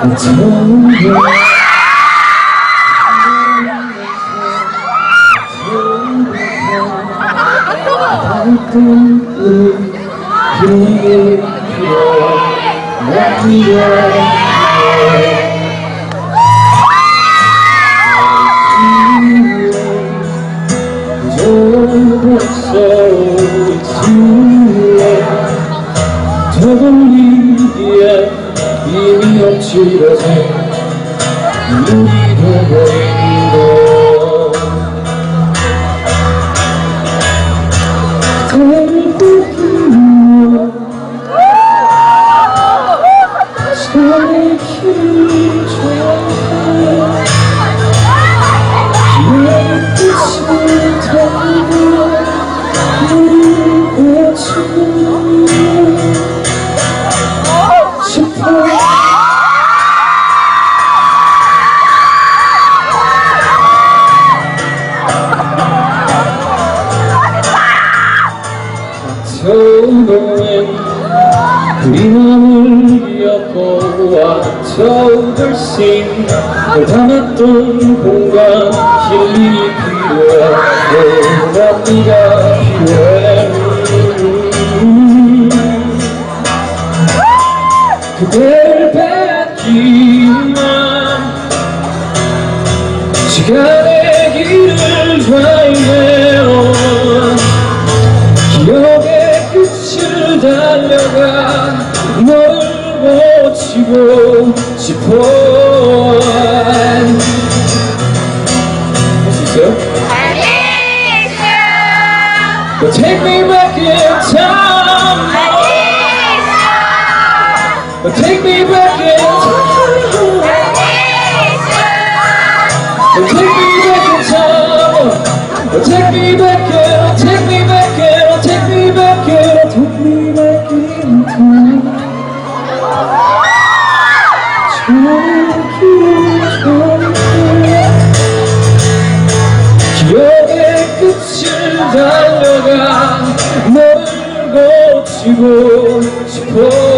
처 이미 엎치러져 눈이 되어버린 것 그대를 뺏기며 서로의 길을 좋아해 기억의 끝을 달 서로엔 그리움을 엮어와 저들신 널 담았던 공간 힐링이 필요해. 넌 네가 필요해. 그대를 뺏기만 시간의 길을 좌이 달려가 너를 고치고 싶어 할 수 있어요? But take me back in time But take me back in time But take me back in time But take me back in Take me back in 고치고 싶어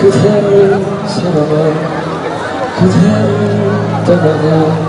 그대를 사랑해. 그대를 떠나가